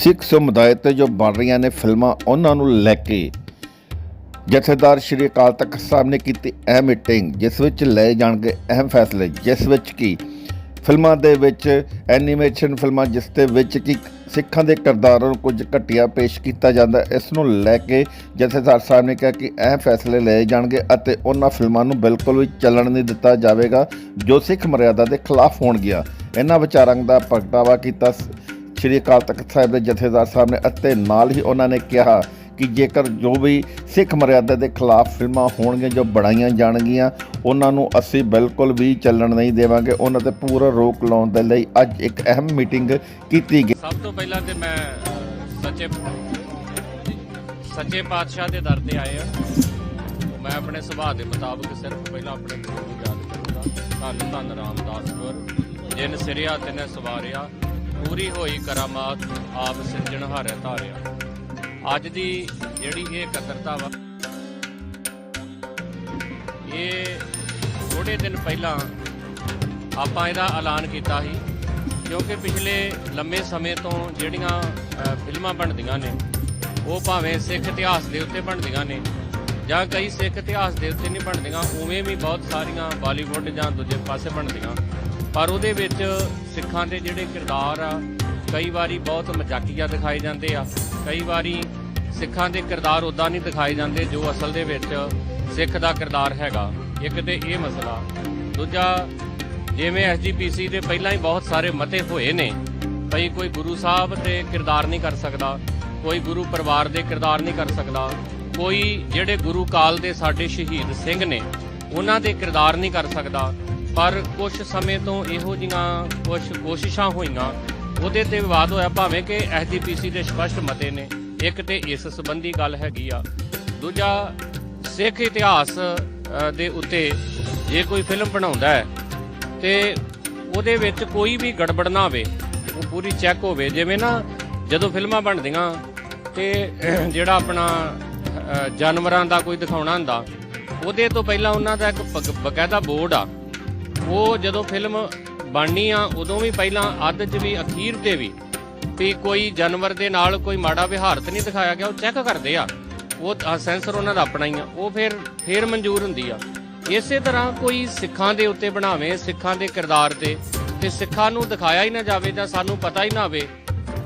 ਸਿੱਖ ਸਮੁਦਾਇ ਤੇ ਜੋ ਬਣ ਰਹੀਆਂ ਨੇ ਫਿਲਮਾਂ, ਉਹਨਾਂ ਨੂੰ ਲੈ ਕੇ ਜਥੇਦਾਰ ਸ਼੍ਰੀ ਅਕਾਲ ਤਖਤ ਸਾਹਿਬ ਨੇ ਕੀਤੀ ਅਹਿਮ ਮੀਟਿੰਗ, ਜਿਸ ਵਿੱਚ ਲਏ ਜਾਣਗੇ ਅਹਿਮ ਫੈਸਲੇ, ਜਿਸ ਵਿੱਚ ਕੀ ਫਿਲਮਾਂ ਦੇ ਵਿੱਚ ਐਨੀਮੇਸ਼ਨ ਫਿਲਮਾਂ, ਜਿਸ ਦੇ ਵਿੱਚ ਕਿ ਸਿੱਖਾਂ ਦੇ ਕਿਰਦਾਰਾਂ ਨੂੰ ਕੁਝ ਘਟੀਆ ਪੇਸ਼ ਕੀਤਾ ਜਾਂਦਾ ਇਸ ਨੂੰ ਲੈ ਕੇ ਜਥੇਦਾਰ ਸਾਹਿਬ ਨੇ ਕਿਹਾ ਕਿ ਅਹਿਮ ਫੈਸਲੇ ਲਏ ਜਾਣਗੇ ਅਤੇ ਉਹਨਾਂ ਫਿਲਮਾਂ ਨੂੰ ਬਿਲਕੁਲ ਵੀ ਚੱਲਣ ਨਹੀਂ ਦਿੱਤਾ ਜਾਵੇਗਾ, ਜੋ ਸਿੱਖ ਮਰਿਆਦਾ ਦੇ ਖਿਲਾਫ ਹੋਣਗੀਆਂ। ਇਹਨਾਂ ਵਿਚਾਰਾਂ ਦਾ ਪ੍ਰਗਟਾਵਾ ਕੀਤਾ ਸ- ਸ਼੍ਰੀ ਅਕਾਲ ਤਖਤ ਸਾਹਿਬ ਦੇ ਜਥੇਦਾਰ ਸਾਹਿਬ ਨੇ ਅਤੇ ਨਾਲ ਹੀ ਉਹਨਾਂ ਨੇ ਕਿਹਾ ਕਿ ਜੇਕਰ ਜੋ ਵੀ ਸਿੱਖ ਮਰਿਆਦਾ ਦੇ ਖਿਲਾਫ ਫਿਲਮਾਂ ਹੋਣਗੀਆਂ, ਜੋ ਬਣਾਈਆਂ ਜਾਣਗੀਆਂ, ਉਹਨਾਂ ਨੂੰ ਅਸੀਂ ਬਿਲਕੁਲ ਵੀ ਚੱਲਣ ਨਹੀਂ ਦੇਵਾਂਗੇ। ਉਹਨਾਂ ਤੇ ਪੂਰਾ ਰੋਕ ਲਾਉਣ ਦੇ ਲਈ ਅੱਜ ਇੱਕ ਅਹਿਮ ਮੀਟਿੰਗ ਕੀਤੀ ਗਈ। ਸਭ ਤੋਂ ਪਹਿਲਾਂ ਤੇ ਮੈਂ ਸੱਚੇ ਸੱਚੇ ਪਾਤਸ਼ਾਹ ਦੇ ਦਰ ਤੇ ਆਏ ਆ ਮੈਂ ਆਪਣੇ ਸੁਭਾਅ ਦੇ ਮੁਤਾਬਕ ਸਿਰਫ ਪਹਿਲਾਂ ਆਪਣੇ ਗੁਰੂ ਨੂੰ ਯਾਦ ਕਰੂੰਗਾ। ਧੰਨ ਧੰਨ ਰਾਮਦਾਸ ਗੁਰ ਜਿਨ ਸਿਰਿਆ ਤਿਨੇ ਸਵਾਰਿਆ। ਪੂਰੀ ਹੋਈ ਕਰਾਮਾਤ ਆਪ ਸਿਰਜਣਹਾਰੇ ਧਾਰਿਆ ਅੱਜ ਦੀ ਜਿਹੜੀ ਇਹ ਇਕੱਤਰਤਾ ਵਾ, ਇਹ ਥੋੜੇ ਦਿਨ ਪਹਿਲਾਂ ਆਪਾਂ ਇਹਦਾ ਐਲਾਨ ਕੀਤਾ ਸੀ, ਕਿਉਂਕਿ ਪਿਛਲੇ ਲੰਮੇ ਸਮੇਂ ਤੋਂ ਜਿਹੜੀਆਂ ਫਿਲਮਾਂ ਬਣਦੀਆਂ ਨੇ, ਉਹ ਭਾਵੇਂ ਸਿੱਖ ਇਤਿਹਾਸ ਦੇ ਉੱਤੇ ਬਣਦੀਆਂ ਨੇ, ਜਾਂ ਕਈ ਸਿੱਖ ਇਤਿਹਾਸ ਦੇ ਉੱਤੇ ਨਹੀਂ ਬਣਦੀਆਂ, ਉਵੇਂ ਵੀ ਬਹੁਤ ਸਾਰੀਆਂ ਬਾਲੀਵੁੱਡ ਜਾਂ ਦੂਜੇ ਪਾਸੇ ਬਣਦੀਆਂ। ਪਰ ਉਹਦੇ ਵਿੱਚ ਸਿੱਖਾਂ ਦੇ ਜਿਹੜੇ ਕਿਰਦਾਰ ਆ, ਕਈ ਵਾਰੀ ਬਹੁਤ ਮਜ਼ਾਕੀਆ ਦਿਖਾਏ ਜਾਂਦੇ ਆ। ਕਈ ਵਾਰੀ ਸਿੱਖਾਂ ਦੇ ਕਿਰਦਾਰ ਉਦਾਂ ਨਹੀਂ ਦਿਖਾਏ ਜਾਂਦੇ ਜੋ ਅਸਲ ਦੇ ਵਿੱਚ ਸਿੱਖ ਦਾ ਕਿਰਦਾਰ ਹੈਗਾ। ਇੱਕ ਤੇ ਇਹ ਮਸਲਾ। ਦੂਜਾ, ਜਿਵੇਂ ਐਸਜੀਪੀਸੀ ਦੇ ਪਹਿਲਾਂ ਹੀ ਬਹੁਤ ਸਾਰੇ ਮਤੇ ਹੋਏ ਨੇ। ਭਈ ਕੋਈ ਗੁਰੂ ਸਾਹਿਬ ਦੇ ਕਿਰਦਾਰ ਨਹੀਂ ਕਰ ਸਕਦਾ, ਕੋਈ ਗੁਰੂ ਪਰਿਵਾਰ ਦੇ ਕਿਰਦਾਰ ਨਹੀਂ ਕਰ ਸਕਦਾ, ਕੋਈ ਜਿਹੜੇ ਗੁਰੂ ਕਾਲ ਦੇ ਸਾਡੇ ਸ਼ਹੀਦ ਸਿੰਘ ਨੇ, ਉਹਨਾਂ ਦੇ ਕਿਰਦਾਰ ਨਹੀਂ ਕਰ ਸਕਦਾ। ਪਰ ਕੁਝ ਸਮੇਂ ਤੋਂ ਇਹੋ ਜਿਹੀਆਂ ਕੁਝ ਕੋਸ਼ਿਸ਼ਾਂ ਹੋਈਆਂ। ਉਹਦੇ ਤੇ ਵਿਵਾਦ ਹੋਇਆ, ਭਾਵੇਂ ਕਿ ਐਸਜੀਪੀਸੀ ਦੇ ਸਪਸ਼ਟ ਮਤੇ ਨੇ। ਇੱਕ ਤੇ ਇਸ ਸੰਬੰਧੀ ਗੱਲ ਹੈਗੀ ਆ। ਦੂਜਾ, ਸਿੱਖ ਇਤਿਹਾਸ ਦੇ ਉੱਤੇ ਜੇ ਕੋਈ ਫਿਲਮ ਬਣਾਉਂਦਾ ਹੈ, ਤੇ ਉਹਦੇ ਵਿੱਚ ਕੋਈ ਵੀ ਗੜਬੜ ਨਾ ਹੋਵੇ, ਉਹ ਪੂਰੀ ਚੈੱਕ ਹੋਵੇ। ਜਿਵੇਂ ਨਾ, ਜਦੋਂ ਫਿਲਮਾਂ ਬਣਦੀਆਂ, ਤੇ ਜਿਹੜਾ ਆਪਣਾ ਜਾਨਵਰਾਂ ਦਾ ਕੋਈ ਦਿਖਾਉਣਾ ਹੁੰਦਾ, ਉਹਦੇ ਤੋਂ ਪਹਿਲਾਂ ਉਹਨਾਂ ਦਾ ਇੱਕ ਬਕਾਇਦਾ ਬੋਰਡ ਆ। ਉਹ ਜਦੋਂ ਫਿਲਮ ਬਣਨੀ ਆ, ਉਦੋਂ ਵੀ ਪਹਿਲਾਂ ਅੱਧ 'ਚ ਵੀ, ਅਖੀਰ ਤੇ ਵੀ ਵੀ ਕੋਈ ਜਾਨਵਰ ਦੇ ਨਾਲ ਕੋਈ ਮਾੜਾ ਵਿਹਾਰ ਤੇ ਨਹੀਂ ਦਿਖਾਇਆ ਗਿਆ, ਉਹ ਚੈੱਕ ਕਰਦੇ ਆ। ਉਹ ਸੈਂਸਰ ਉਹਨਾਂ ਦਾ ਆਪਣਾ ਹੀ ਆ। ਉਹ ਫਿਰ ਫਿਰ ਮਨਜ਼ੂਰ ਹੁੰਦੀ ਆ। ਇਸੇ ਤਰ੍ਹਾਂ ਕੋਈ ਸਿੱਖਾਂ ਦੇ ਉੱਤੇ ਬਣਾਵੇ, ਸਿੱਖਾਂ ਦੇ ਕਿਰਦਾਰ ਤੇ ਤੇ ਸਿੱਖਾਂ ਨੂੰ ਦਿਖਾਇਆ ਹੀ ਨਾ ਜਾਵੇ ਜਾਂ ਸਾਨੂੰ ਪਤਾ ਹੀ ਨਾ ਹੋਵੇ,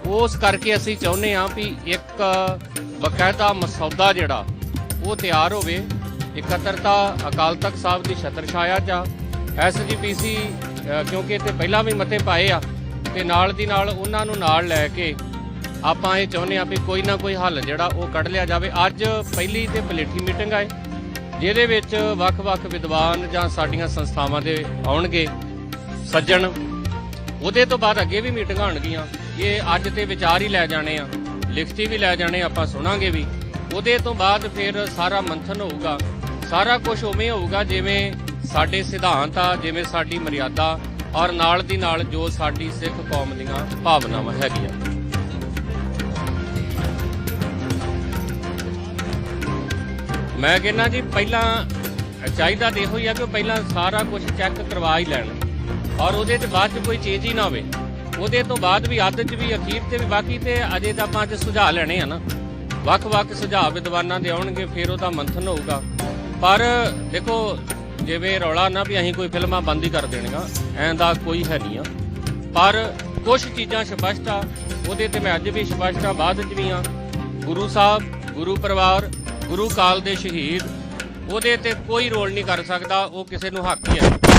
ਉਸ ਕਰਕੇ ਅਸੀਂ ਚਾਹੁੰਦੇ ਹਾਂ ਵੀ ਇੱਕ ਬਕਾਇਦਾ ਮਸੌਦਾ ਜਿਹੜਾ, ਉਹ ਤਿਆਰ ਹੋਵੇ। ਇਕੱਤਰਤਾ ਅਕਾਲ ਤਖਤ ਸਾਹਿਬ ਦੀ ਛਤਰ ਛਾਇਆ ਚ ਐਸਜੀਪੀਸੀ ਕਿਉਂਕਿ ਇੱਥੇ ਪਹਿਲਾਂ ਵੀ ਮਤੇ ਪਾਏ ਆ ਤੇ ਨਾਲ ਦੀ ਨਾਲ ਉਹਨਾਂ ਨੂੰ ਨਾਲ ਲੈ ਕੇ ਆਪਾਂ ਇਹ ਚਾਹੁੰਦੇ ਆ ਵੀ ਕੋਈ ਨਾ ਕੋਈ ਹੱਲ ਜਿਹੜਾ ਉਹ ਕੱਢ ਲਿਆ ਜਾਵੇ। ਅੱਜ ਪਹਿਲੀ ਤੇ ਪਲੇਠੀ ਮੀਟਿੰਗ ਆਏ, ਜਿਹਦੇ ਵਿੱਚ ਵੱਖ-ਵੱਖ ਵਿਦਵਾਨ ਜਾਂ ਸਾਡੀਆਂ ਸੰਸਥਾਵਾਂ ਦੇ ਆਉਣਗੇ, ਸੱਜਣ। ਉਹਦੇ ਤੋਂ ਬਾਅਦ ਅੱਗੇ ਵੀ ਮੀਟਿੰਗਾਂ ਹੋਣਗੀਆਂ ਇਹ ਅੱਜ ਤੇ ਵਿਚਾਰ ਹੀ ਲੈ ਜਾਣੇ ਆ, ਲਿਖਤੀ ਵੀ ਲੈ ਜਾਣੇ ਆਪਾਂ ਸੁਣਾਂਗੇ ਵੀ। ਉਹਦੇ ਤੋਂ ਬਾਅਦ ਫਿਰ ਸਾਰਾ ਮੰਥਨ ਹੋਊਗਾ, ਸਾਰਾ ਕੁਝ ਉਵੇਂ ਹੋਊਗਾ ਜਿਵੇਂ ਸਾਡੇ ਸਿਧਾਂਤ ਆ, ਜਿਵੇਂ ਸਾਡੀ ਮਰਿਆਦਾ ਔਰ ਨਾਲ ਦੀ ਨਾਲ ਜੋ ਸਾਡੀ ਸਿੱਖ ਕੌਮ ਦੀਆਂ ਭਾਵਨਾਵਾਂ ਹੈਗੀਆਂ। ਮੈਂ ਕਹਿੰਦਾ ਜੀ, ਪਹਿਲਾਂ ਚਾਹੀਦਾ ਤਾਂ ਇਹੋ ਹੀ ਆ ਕਿ ਪਹਿਲਾਂ ਸਾਰਾ ਕੁਝ ਚੈੱਕ ਕਰਵਾ ਹੀ ਲੈਣ ਔਰ ਉਹਦੇ ਤੇ ਬਾਅਦ ਚ ਕੋਈ ਚੇਂਜ ਹੀ ਨਾ ਹੋਵੇ। ਉਹਦੇ ਤੋਂ ਬਾਅਦ ਵੀ ਅੱਧ ਚ ਵੀ, ਅਖੀਰ ਤੇ ਵੀ ਬਾਕੀ ਤੇ ਅਜੇ ਤਾਂ ਆਪਾਂ ਅੱਜ ਸੁਝਾਅ ਲੈਣੇ ਆ ਨਾ। ਵੱਖ-ਵੱਖ ਸੁਝਾਅ ਵਿਦਵਾਨਾਂ ਦੇ ਆਉਣਗੇ, ਫਿਰ ਉਹਦਾ ਮੰਥਨ ਹੋਊਗਾ। ਪਰ ਦੇਖੋ ਜਿਵੇਂ ਰੌਲਾ ਨਾ ਵੀ ਅਸੀਂ ਕੋਈ ਫਿਲਮਾਂ ਬੰਦ ਹੀ ਕਰ ਦੇਣੀਆਂ, ਐਂ ਦਾ ਕੋਈ ਹੈ ਨਹੀਂ ਆ। ਪਰ ਕੁਝ ਚੀਜ਼ਾਂ ਸਪਸ਼ਟ ਆ, ਉਹਦੇ ਤੇ ਮੈਂ ਅੱਜ ਵੀ ਸਪਸ਼ਟ ਆ, ਬਾਅਦ ਚ ਵੀ ਆ। ਗੁਰੂ ਸਾਹਿਬ, ਗੁਰੂ ਪਰਿਵਾਰ, ਗੁਰੂ ਕਾਲ ਦੇ ਸ਼ਹੀਦ, ਉਹਦੇ ਤੇ ਕੋਈ ਰੋਲ ਨਹੀਂ ਕਰ ਸਕਦਾ, ਉਹ ਕਿਸੇ ਨੂੰ ਹੱਕ ਹੀ ਹੈ।